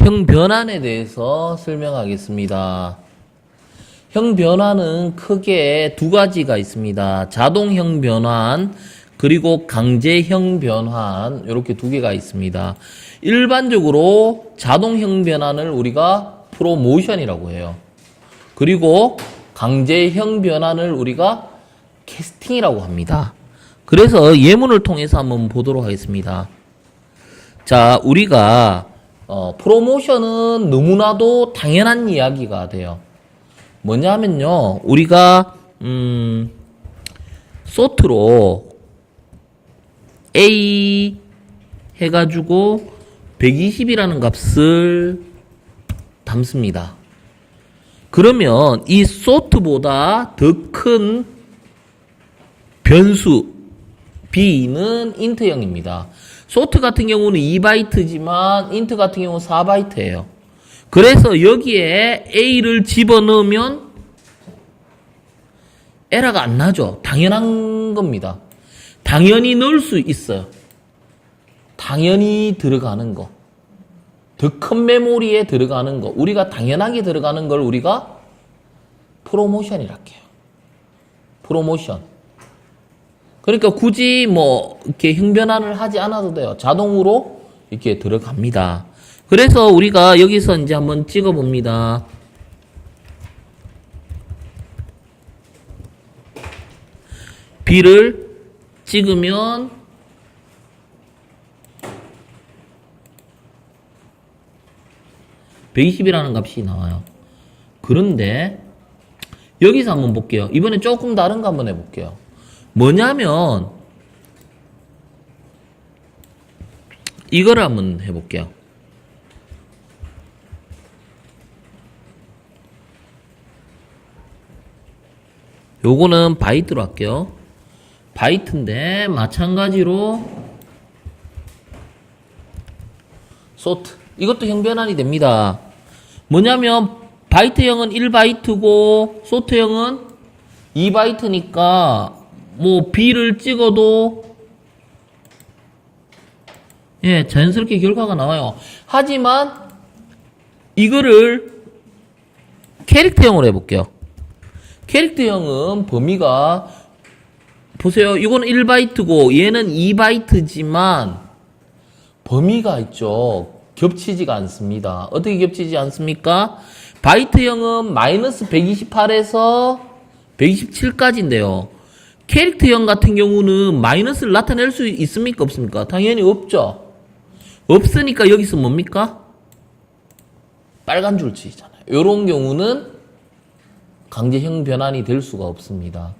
형 변환에 대해서 설명하겠습니다. 형 변환은 크게 두 가지가 있습니다. 자동 형 변환 그리고 강제 형 변환 이렇게 두 개가 있습니다. 일반적으로 자동 형 변환을 우리가 프로모션이라고 해요. 그리고 강제 형 변환을 우리가 캐스팅이라고 합니다. 그래서 예문을 통해서 한번 보도록 하겠습니다. 자, 우리가 어, 프로모션은 너무나도 당연한 이야기가 돼요. 뭐냐면요, 우리가 음, 소트로 A 해가지고 120이라는 값을 담습니다. 그러면 이 소트보다 더 큰 변수 B는 인트형입니다. 소트 같은 경우는 2바이트지만 인트 같은 경우는 4바이트예요. 그래서 여기에 A를 집어넣으면 에러가 안 나죠. 당연한 겁니다. 당연히 넣을 수 있어요. 당연히 들어가는 거. 더 큰 메모리에 들어가는 거. 우리가 당연하게 들어가는 걸 우리가 프로모션이라 해요. 프로모션. 그러니까 굳이 뭐 이렇게 형변환을 하지 않아도 돼요. 자동으로 이렇게 들어갑니다. 그래서 우리가 여기서 이제 한번 찍어 봅니다. B를 찍으면 (120이라는) 값이 나와요. 그런데 여기서 한번 볼게요. 이번에 조금 다른 거 한번 해볼게요. 뭐냐면 이거를 한번 해볼게요. 요거는 바이트로 할게요. 바이트인데 마찬가지로 소트 이것도 형변환이 됩니다. 뭐냐면 바이트형은 1바이트고 소트형은 2바이트니까 뭐 B를 찍어도 예, 자연스럽게 결과가 나와요. 하지만 이거를 캐릭터형으로 해볼게요. 캐릭터형은 범위가 보세요. 이거는 1바이트고 얘는 2바이트지만 범위가 있죠. 겹치지가 않습니다. 어떻게 겹치지 않습니까? 바이트형은 마이너스 128에서 127까지인데요. 캐릭터형 같은 경우는 마이너스를 나타낼 수 있습니까? 없습니까? 당연히 없죠. 없으니까 여기서 뭡니까? 빨간 줄치잖아요. 이런 경우는 강제형 변환이 될 수가 없습니다.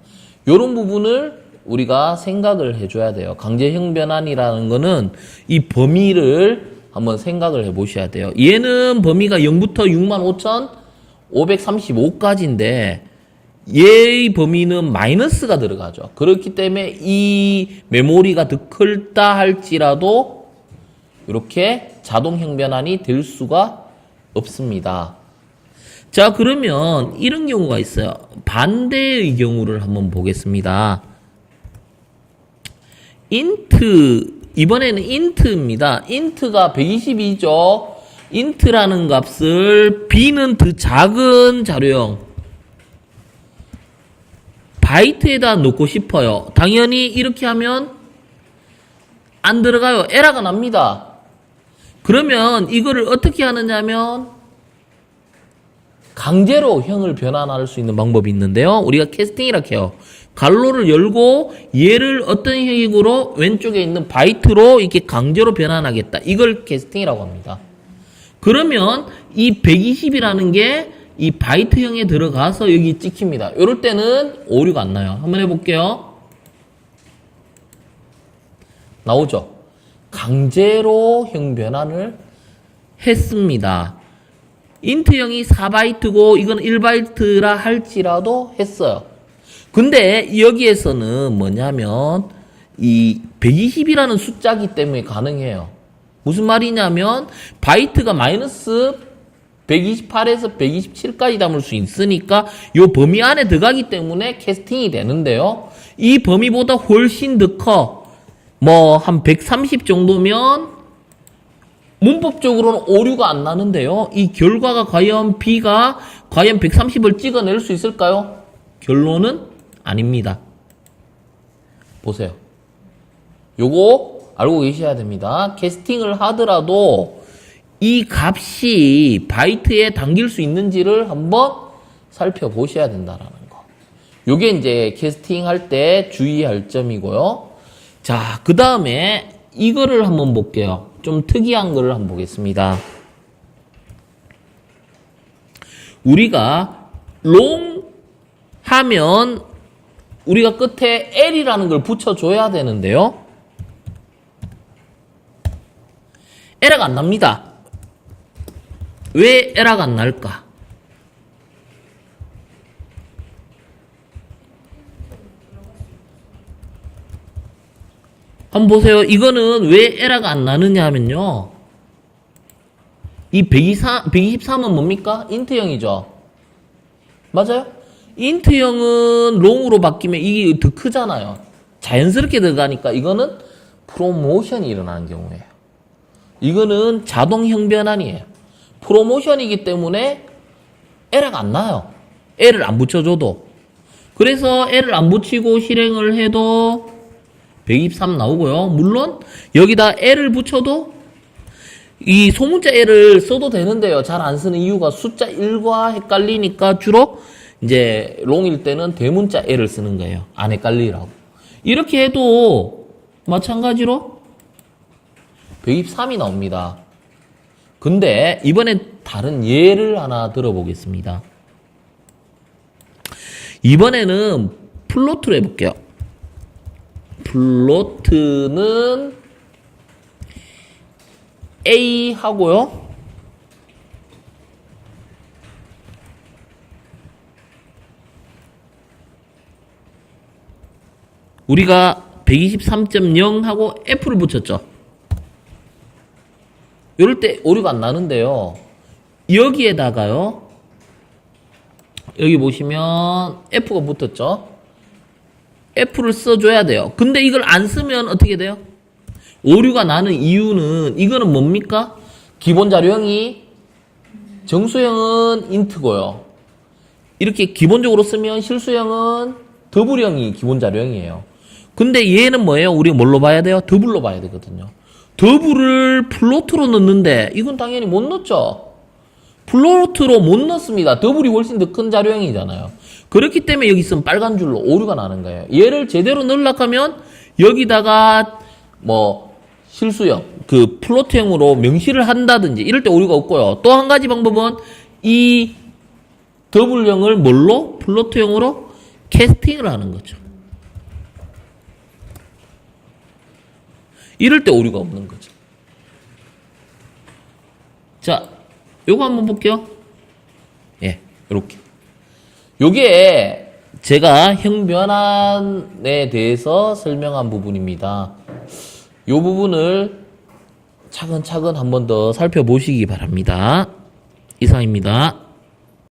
이런 부분을 우리가 생각을 해줘야 돼요. 강제형 변환이라는 거는 이 범위를 한번 생각을 해 보셔야 돼요. 얘는 범위가 0부터 65,535까지인데 얘의 범위는 마이너스가 들어가죠. 그렇기 때문에 이 메모리가 더 클다 할지라도 이렇게 자동 형 변환이 될 수가 없습니다. 자, 그러면 이런 경우가 있어요. 반대의 경우를 한번 보겠습니다. 인트, 이번에는 인트입니다. 인트가 122죠. 인트라는 값을 B는 더 작은 자료형 바이트에다 넣고 싶어요. 당연히 이렇게 하면 안 들어가요. 에러가 납니다. 그러면 이거를 어떻게 하느냐면 강제로 형을 변환할 수 있는 방법이 있는데요. 우리가 캐스팅이라 해요. 갈로를 열고 얘를 어떤 형식으로 왼쪽에 있는 바이트로 이렇게 강제로 변환하겠다. 이걸 캐스팅이라고 합니다. 그러면 이 120이라는 게 이 바이트형에 들어가서 여기 찍힙니다. 이럴 때는 오류가 안 나요. 한번 해볼게요. 나오죠? 강제로 형 변환을 했습니다. 인트형이 4바이트고 이건 1바이트라 할지라도 했어요. 근데 여기에서는 뭐냐면 이 120이라는 숫자기 때문에 가능해요. 무슨 말이냐면 바이트가 마이너스 128에서 127까지 담을 수 있으니까 요 범위 안에 들어가기 때문에 캐스팅이 되는데요. 이 범위보다 훨씬 더 커. 뭐 한 130 정도면 문법적으로는 오류가 안 나는데요. 이 결과가 과연 B가 과연 130을 찍어낼 수 있을까요? 결론은 아닙니다. 보세요. 요거 알고 계셔야 됩니다. 캐스팅을 하더라도 이 값이 바이트에 담길 수 있는지를 한번 살펴보셔야 된다라는 거. 요게 이제 캐스팅 할 때 주의할 점이고요. 자, 그 다음에 이거를 한번 볼게요. 좀 특이한 거를 한번 보겠습니다. 우리가 롱 하면 우리가 끝에 L이라는 걸 붙여줘야 되는데요. 에러가 안 납니다. 왜 에러가 안 날까? 한번 보세요. 이거는 왜 에러가 안 나느냐 하면요. 이 123, 123은 뭡니까? 인트형이죠. 맞아요? 인트형은 롱으로 바뀌면 이게 더 크잖아요. 자연스럽게 들어가니까 이거는 프로모션이 일어나는 경우예요. 이거는 자동 형변환이에요. 프로모션이기 때문에 에러가 안 나요. 애를 안 붙여줘도. 그래서 애를 안 붙이고 실행을 해도 123 나오고요. 물론 여기다 애를 붙여도 이 소문자 애를 써도 되는데요. 잘 안 쓰는 이유가 숫자 1과 헷갈리니까 주로 이제 롱일 때는 대문자 애를 쓰는 거예요. 안 헷갈리라고. 이렇게 해도 마찬가지로 123이 나옵니다. 근데 이번엔 다른 예를 하나 들어보겠습니다. 이번에는 플로트로 해볼게요. 플로트는 A 하고요. 우리가 123.0 하고 F를 붙였죠. 이럴 때 오류가 안 나는데요. 여기에다가요. 여기 보시면 F가 붙었죠. F를 써줘야 돼요. 근데 이걸 안 쓰면 어떻게 돼요? 오류가 나는 이유는 이거는 뭡니까? 기본 자료형이 정수형은 인트고요. 이렇게 기본적으로 쓰면 실수형은 더블형이 기본 자료형이에요. 근데 얘는 뭐예요? 우리 뭘로 봐야 돼요? 더블로 봐야 되거든요. 더블을 플로트로 넣는데 이건 당연히 못 넣죠. 플로트로 못 넣습니다. 더블이 훨씬 더 큰 자료형이잖아요. 그렇기 때문에 여기 있으면 빨간 줄로 오류가 나는 거예요. 얘를 제대로 넣으려고 하면 여기다가 뭐 실수형, 그 플로트형으로 명시를 한다든지 이럴 때 오류가 없고요. 또 한 가지 방법은 이 더블형을 뭘로? 플로트형으로 캐스팅을 하는 거죠. 이럴 때 오류가 없는 거죠. 자, 요거 한번 볼게요. 예, 요렇게. 요게 제가 형변환에 대해서 설명한 부분입니다. 요 부분을 차근차근 한번 더 살펴보시기 바랍니다. 이상입니다.